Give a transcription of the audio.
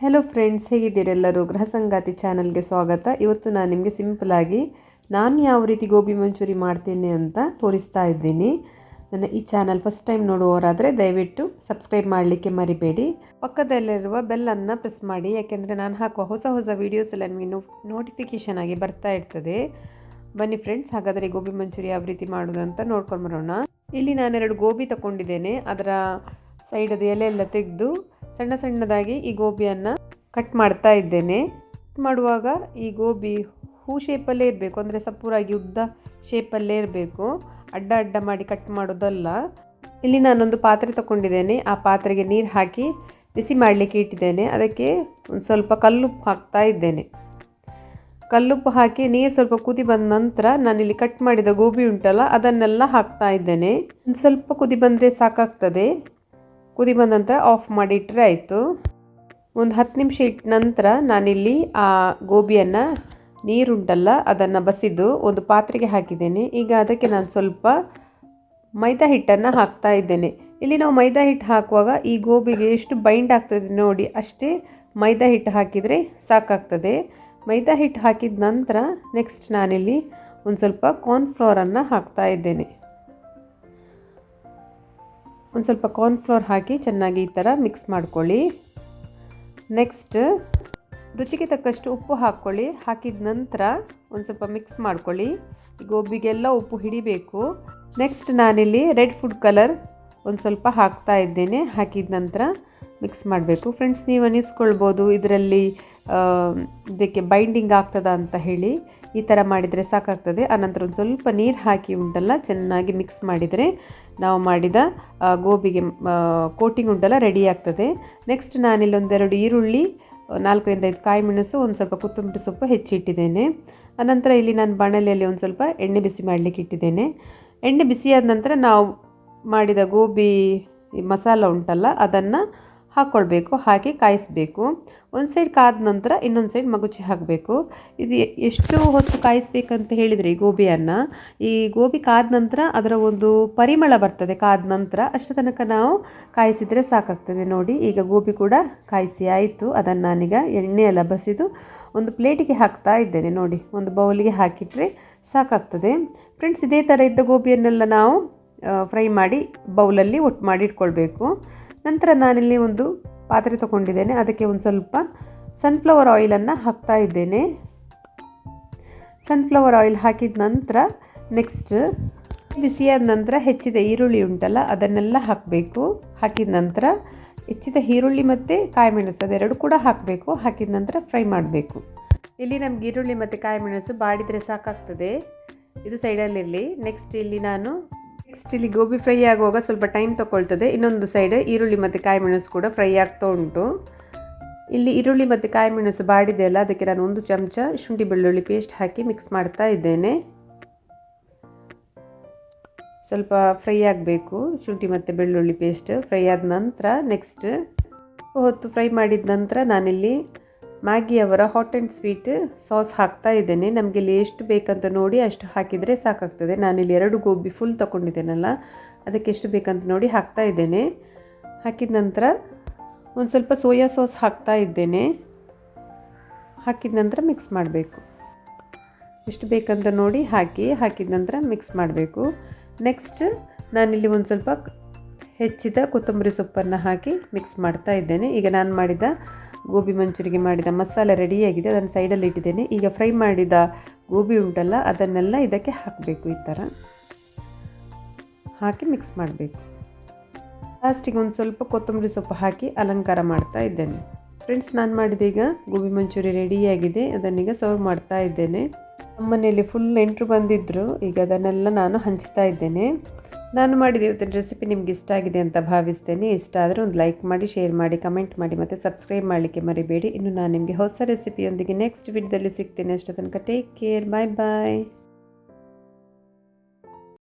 Hello friends ಹೇಗಿದ್ದೀರೆಲ್ಲರೂ ಗೃಹ ಸಂಗಾತಿ ಚಾನಲ್ಗೆ ಸ್ವಾಗತ. ಇವತ್ತು ನಾನು ನಿಮಗೆ ಸಿಂಪಲಾಗಿ ನಾನು ಯಾವ ರೀತಿ ಗೋಬಿ ಮಂಚೂರಿ ಮಾಡ್ತೀನಿ ಅಂತ ತೋರಿಸ್ತಾ ಇದ್ದೀನಿ. ನನ್ನ ಈ ಚಾನಲ್ ಫಸ್ಟ್ ಟೈಮ್ ನೋಡುವವರಾದರೆ ದಯವಿಟ್ಟು ಸಬ್ಸ್ಕ್ರೈಬ್ ಮಾಡಲಿಕ್ಕೆ ಮರಿಬೇಡಿ. ಪಕ್ಕದಲ್ಲಿರುವ ಬೆಲ್ಲನ್ನು ಪ್ರೆಸ್ ಮಾಡಿ, ಯಾಕೆಂದರೆ ನಾನು ಹಾಕುವ ಹೊಸ ಹೊಸ ವೀಡಿಯೋಸ್ ಎಲ್ಲ ನಿಮಗೆ ನೋಟಿಫಿಕೇಷನ್ ಆಗಿ ಬರ್ತಾ ಇರ್ತದೆ. ಬನ್ನಿ ಫ್ರೆಂಡ್ಸ್ ಹಾಗಾದರೆ ಗೋಬಿ ಮಂಚೂರಿ ಯಾವ ರೀತಿ ಮಾಡೋದು ಅಂತ ನೋಡ್ಕೊಂಡು ಬರೋಣ. ಇಲ್ಲಿ ನಾನೆರಡು ಗೋಬಿ ತಗೊಂಡಿದ್ದೇನೆ ಅದರ ಸೈಡದ ಎಲೆ ಎಲ್ಲ ತೆಗೆದು ಸಣ್ಣ ಸಣ್ಣದಾಗಿ ಈ ಗೋಬಿಯನ್ನು ಕಟ್ ಮಾಡ್ತಾ ಇದ್ದೇನೆ. ಕಟ್ ಮಾಡುವಾಗ ಈ ಗೋಬಿ ಹೂ ಶೇಪಲ್ಲೇ ಇರಬೇಕು. ಅಂದರೆ ಸಪೂರಾಗಿ ಉದ್ದ ಶೇಪಲ್ಲೇ ಇರಬೇಕು. ಅಡ್ಡ ಅಡ್ಡ ಮಾಡಿ ಕಟ್ ಮಾಡೋದಲ್ಲ. ಇಲ್ಲಿ ನಾನೊಂದು ಪಾತ್ರೆ ತಗೊಂಡಿದ್ದೇನೆ. ಆ ಪಾತ್ರೆಗೆ ನೀರು ಹಾಕಿ ಬಿಸಿ ಮಾಡಲಿಕ್ಕೆ ಇಟ್ಟಿದ್ದೇನೆ. ಅದಕ್ಕೆ ಒಂದು ಸ್ವಲ್ಪ ಕಲ್ಲುಪ್ಪು ಹಾಕ್ತಾ ಇದ್ದೇನೆ. ಕಲ್ಲುಪ್ಪು ಹಾಕಿ ನೀರು ಸ್ವಲ್ಪ ಕುದಿ ಬಂದ ನಂತರ ನಾನಿಲ್ಲಿ ಕಟ್ ಮಾಡಿದ ಗೋಬಿ ಉಂಟಲ್ಲ, ಅದನ್ನೆಲ್ಲ ಹಾಕ್ತಾ ಇದ್ದೇನೆ. ಒಂದು ಸ್ವಲ್ಪ ಕುದಿ ಬಂದರೆ ಸಾಕಾಗ್ತದೆ. ಕುದಿ ಬಂದ ನಂತರ ಆಫ್ ಮಾಡಿ ಇಟ್ಟರೆ ಆಯಿತು. ಒಂದು ಹತ್ತು ನಿಮಿಷ ಇಟ್ಟ ನಂತರ ನಾನಿಲ್ಲಿ ಆ ಗೋಬಿಯನ್ನು ನೀರುಂಟಲ್ಲ, ಅದನ್ನು ಬಸಿದು ಒಂದು ಪಾತ್ರೆಗೆ ಹಾಕಿದ್ದೇನೆ. ಈಗ ಅದಕ್ಕೆ ನಾನು ಸ್ವಲ್ಪ ಮೈದಾ ಹಿಟ್ಟನ್ನು ಹಾಕ್ತಾ ಇದ್ದೇನೆ. ಇಲ್ಲಿ ನಾವು ಮೈದಾ ಹಿಟ್ಟು ಹಾಕುವಾಗ ಈ ಗೋಬಿಗೆ ಎಷ್ಟು ಬೈಂಡ್ ಆಗ್ತದೆ ನೋಡಿ, ಅಷ್ಟೇ ಮೈದಾ ಹಿಟ್ಟು ಹಾಕಿದರೆ ಸಾಕಾಗ್ತದೆ. ಮೈದಾ ಹಿಟ್ಟು ಹಾಕಿದ ನಂತರ ನೆಕ್ಸ್ಟ್ ನಾನಿಲ್ಲಿ ಒಂದು ಸ್ವಲ್ಪ ಕಾರ್ನ್ಫ್ಲೋರನ್ನು ಹಾಕ್ತಾ ಇದ್ದೇನೆ. ಒಂದು ಸ್ವಲ್ಪ ಕಾರ್ನ್ಫ್ಲೋರ್ ಹಾಕಿ ಚೆನ್ನಾಗಿ ಈ ಥರ ಮಿಕ್ಸ್ ಮಾಡ್ಕೊಳ್ಳಿ. ನೆಕ್ಸ್ಟ್ ರುಚಿಗೆ ತಕ್ಕಷ್ಟು ಉಪ್ಪು ಹಾಕ್ಕೊಳ್ಳಿ. ಹಾಕಿದ ನಂತರ ಒಂದು ಸ್ವಲ್ಪ ಮಿಕ್ಸ್ ಮಾಡ್ಕೊಳ್ಳಿ. ಗೋಬಿಗೆಲ್ಲ ಉಪ್ಪು ಹಿಡಿಬೇಕು. ನೆಕ್ಸ್ಟ್ ನಾನಿಲ್ಲಿ ರೆಡ್ ಫುಡ್ ಕಲರ್ ಒಂದು ಸ್ವಲ್ಪ ಹಾಕ್ತಾ ಇದ್ದೇನೆ. ಹಾಕಿದ ನಂತರ ಮಿಕ್ಸ್ ಮಾಡಬೇಕು. ಫ್ರೆಂಡ್ಸ್ ನೀವು ಅನಿಸ್ಕೊಳ್ಬೋದು. ಇದರಲ್ಲಿ ಇದಕ್ಕೆ ಬೈಂಡಿಂಗ್ ಆಗ್ತದ ಅಂತ ಹೇಳಿ ಈ ಥರ ಮಾಡಿದರೆ ಸಾಕಾಗ್ತದೆ. ಆನಂತರ ಒಂದು ಸ್ವಲ್ಪ ನೀರು ಹಾಕಿ ಉಂಟಲ್ಲ, ಚೆನ್ನಾಗಿ ಮಿಕ್ಸ್ ಮಾಡಿದರೆ ನಾವು ಮಾಡಿದ ಗೋಬಿಗೆ ಕೋಟಿಂಗ್ ಉಂಟಲ್ಲ ರೆಡಿ ಆಗ್ತದೆ. ನೆಕ್ಸ್ಟ್ ನಾನಿಲ್ಲೊಂದೆರಡು ಈರುಳ್ಳಿ, ನಾಲ್ಕರಿಂದ ಐದು ಕಾಯಿ ಮೆಣಸು ಒಂದು ಸ್ವಲ್ಪ ಕೊತ್ತಂಬರಿ ಸೊಪ್ಪು ಹೆಚ್ಚಿಟ್ಟಿದ್ದೇನೆ. ಅನಂತರ ಇಲ್ಲಿ ನಾನು ಬಾಣಲೆಯಲ್ಲಿ ಒಂದು ಸ್ವಲ್ಪ ಎಣ್ಣೆ ಬಿಸಿ ಮಾಡಲಿಕ್ಕೆ ಇಟ್ಟಿದ್ದೇನೆ. ಎಣ್ಣೆ ಬಿಸಿಯಾದ ನಂತರ ನಾವು ಮಾಡಿದ ಗೋಬಿ ಮಸಾಲ ಉಂಟಲ್ಲ, ಅದನ್ನು ಹಾಕ್ಕೊಳ್ಬೇಕು ಹಾಕಿ ಕಾಯಿಸಬೇಕು. ಒಂದು ಸೈಡ್ ಕಾದ ನಂತರ ಇನ್ನೊಂದು ಸೈಡ್ ಮಗುಚಿ ಹಾಕಬೇಕು. ಇದು ಎಷ್ಟು ಹೊತ್ತು ಕಾಯಿಸ್ಬೇಕಂತ ಹೇಳಿದರೆ ಈ ಗೋಬಿಯನ್ನು? ಈ ಗೋಬಿ ಕಾದ ನಂತರ ಅದರ ಒಂದು ಪರಿಮಳ ಬರ್ತದೆ, ಕಾದ ನಂತರ ಅಷ್ಟು ತನಕ ನಾವು ಕಾಯಿಸಿದರೆ ಸಾಕಾಗ್ತದೆ ನೋಡಿ. ಈಗ ಗೋಬಿ ಕೂಡ ಕಾಯಿಸಿ ಆಯಿತು. ಅದನ್ನು ನಾನೀಗ ಎಣ್ಣೆ ಬಸಿದು ಒಂದು ಪ್ಲೇಟಿಗೆ ಹಾಕ್ತಾ ಇದ್ದೇನೆ ನೋಡಿ. ಒಂದು ಬೌಲಿಗೆ ಹಾಕಿಟ್ರೆ ಸಾಕಾಗ್ತದೆ. ಫ್ರೆಂಡ್ಸ್ ಇದೇ ಥರ ಇದ್ದ ಗೋಬಿಯನ್ನೆಲ್ಲ ನಾವು ಫ್ರೈ ಮಾಡಿ ಬೌಲಲ್ಲಿ ಒಟ್ಟು ಮಾಡಿ ಇಟ್ಕೊಳ್ಬೇಕು ನಂತರ ನಾನಿಲ್ಲಿ ಒಂದು ಪಾತ್ರೆ ತೊಗೊಂಡಿದ್ದೇನೆ. ಅದಕ್ಕೆ ಒಂದು ಸ್ವಲ್ಪ ಸನ್ಫ್ಲವರ್ ಆಯಿಲನ್ನು ಹಾಕ್ತಾ ಇದ್ದೇನೆ. ಸನ್ಫ್ಲವರ್ ಆಯಿಲ್ ಹಾಕಿದ ನಂತರ ನೆಕ್ಸ್ಟ್ ಬಿಸಿಯಾದ ನಂತರ ಹೆಚ್ಚಿದ ಈರುಳ್ಳಿ ಉಂಟಲ್ಲ, ಅದನ್ನೆಲ್ಲ ಹಾಕಬೇಕು. ಹಾಕಿದ ನಂತರ ಹೆಚ್ಚಿದ ಈರುಳ್ಳಿ ಮತ್ತು ಕಾಯಿ ಮೆಣಸು ಅದೆರಡು ಕೂಡ ಹಾಕಬೇಕು. ಹಾಕಿದ ನಂತರ ಫ್ರೈ ಮಾಡಬೇಕು. ಇಲ್ಲಿ ನಮ್ಗೆ ಈರುಳ್ಳಿ ಮತ್ತು ಕಾಯಿ ಮೆಣಸು ಬಾಡಿದರೆ ಸಾಕಾಗ್ತದೆ. ಇದು ಸೈಡಲ್ಲಿರಲಿ ನೆಕ್ಸ್ಟ್ ಇಲ್ಲಿ ನಾನು ನೆಕ್ಸ್ಟ್ ಇಲ್ಲಿ ಗೋಬಿ ಫ್ರೈ ಆಗುವಾಗ ಸ್ವಲ್ಪ ಟೈಮ್ ತಗೊಳ್ತದೆ ಇನ್ನೊಂದು ಸೈಡ್ ಈರುಳ್ಳಿ ಮತ್ತು ಕಾಯಿ ಮೆಣಸು ಕೂಡ ಫ್ರೈ ಆಗ್ತಾ ಉಂಟು. ಇಲ್ಲಿ ಈರುಳ್ಳಿ ಮತ್ತು ಕಾಯಿ ಮೆಣಸು ಬಾಡಿದೆ ಅಲ್ಲ ಅದಕ್ಕೆ ನಾನು ಒಂದು ಚಮಚ ಶುಂಠಿ ಬೆಳ್ಳುಳ್ಳಿ ಪೇಸ್ಟ್ ಹಾಕಿ ಮಿಕ್ಸ್ ಮಾಡ್ತಾ ಇದ್ದೇನೆ. ಸ್ವಲ್ಪ ಫ್ರೈ ಆಗಬೇಕು. ಶುಂಠಿ ಮತ್ತು ಬೆಳ್ಳುಳ್ಳಿ ಪೇಸ್ಟ್ ಫ್ರೈ ಆದ ನಂತರ ನೆಕ್ಸ್ಟ್ ಹೊತ್ತು ಫ್ರೈ ಮಾಡಿದ ನಂತರ ನಾನಿಲ್ಲಿ ಮ್ಯಾಗಿ ಅವರ ಹಾಟ್ ಆ್ಯಂಡ್ ಸ್ವೀಟ್ ಸಾಸ್ ಹಾಕ್ತಾ ಇದ್ದೇನೆ. ನಮಗೆ ಇಲ್ಲಿ ಎಷ್ಟು ಬೇಕಂತ ನೋಡಿ ಅಷ್ಟು ಹಾಕಿದರೆ ಸಾಕಾಗ್ತದೆ. ನಾನಿಲ್ಲಿ ಎರಡು ಗೋಬಿ ಫುಲ್ ತೊಗೊಂಡಿದ್ದೇನಲ್ಲ, ಅದಕ್ಕೆ ಎಷ್ಟು ಬೇಕಂತ ನೋಡಿ ಹಾಕ್ತಾ ಇದ್ದೇನೆ. ಹಾಕಿದ ನಂತರ ಒಂದು ಸ್ವಲ್ಪ ಸೋಯಾ ಸಾಸ್ ಹಾಕ್ತಾ ಇದ್ದೇನೆ. ಹಾಕಿದ ನಂತರ ಮಿಕ್ಸ್ ಮಾಡಬೇಕು. ಎಷ್ಟು ಬೇಕಂತ ನೋಡಿ ಹಾಕಿ, ಹಾಕಿದ ನಂತರ ಮಿಕ್ಸ್ ಮಾಡಬೇಕು. ನೆಕ್ಸ್ಟ್ ನಾನಿಲ್ಲಿ ಒಂದು ಸ್ವಲ್ಪ ಹೆಚ್ಚಿದ ಕೊತ್ತಂಬರಿ ಸೊಪ್ಪನ್ನು ಹಾಕಿ ಮಿಕ್ಸ್ ಮಾಡ್ತಾ ಇದ್ದೇನೆ. ಈಗ ನಾನು ಮಾಡಿದ ಗೋಬಿ ಮಂಚೂರಿಗೆ ಮಾಡಿದ ಮಸಾಲೆ ರೆಡಿಯಾಗಿದೆ, ಅದನ್ನು ಸೈಡಲ್ಲಿ ಇಟ್ಟಿದ್ದೇನೆ. ಈಗ ಫ್ರೈ ಮಾಡಿದ ಗೋಬಿ ಉಂಟಲ್ಲ, ಅದನ್ನೆಲ್ಲ ಇದಕ್ಕೆ ಹಾಕಬೇಕು ಈ ಥರ. ಹಾಕಿ ಮಿಕ್ಸ್ ಮಾಡಬೇಕು. ಲಾಸ್ಟಿಗೆ ಒಂದು ಸ್ವಲ್ಪ ಕೊತ್ತಂಬರಿ ಸೊಪ್ಪು ಹಾಕಿ ಅಲಂಕಾರ ಮಾಡ್ತಾ ಇದ್ದೇನೆ. ಫ್ರೆಂಡ್ಸ್ ನಾನು ಮಾಡಿದ ಈಗ ಗೋಬಿ ಮಂಚೂರಿ ರೆಡಿಯಾಗಿದೆ ಅದನ್ನೀಗ ಸರ್ವ್ ಮಾಡ್ತಾ ಇದ್ದೇನೆ. ನಮ್ಮನೆಯಲ್ಲಿ ಫುಲ್ ಎಂಟ್ರು ಬಂದಿದ್ದರು ಈಗ ಅದನ್ನೆಲ್ಲ ನಾನು ಹಂಚ್ತಾ ಇದ್ದೇನೆ. ನಾನು ಮಾಡಿದ ಇವತ್ತಿನ ರೆಸಿಪಿ ನಿಮ್ಗೆ ಇಷ್ಟ ಆಗಿದೆ ಅಂತ ಭಾವಿಸ್ತೇನೆ. ಇಷ್ಟ ಆದರೆ ಒಂದು ಲೈಕ್ ಮಾಡಿ ಶೇರ್ ಮಾಡಿ ಕಮೆಂಟ್ ಮಾಡಿ ಮತ್ತು ಸಬ್ಸ್ಕ್ರೈಬ್ ಮಾಡಲಿಕ್ಕೆ ಮರಿಬೇಡಿ. ಇನ್ನು ನಾನು ನಿಮಗೆ ಹೊಸ ರೆಸಿಪಿಯೊಂದಿಗೆ ನೆಕ್ಸ್ಟ್ ವಿಡಿಯೋದಲ್ಲಿ ಸಿಗ್ತೇನೆ. ಅಷ್ಟು ತನಕ ಟೇಕ್ ಕೇರ್ ಬಾಯ್ ಬಾಯ್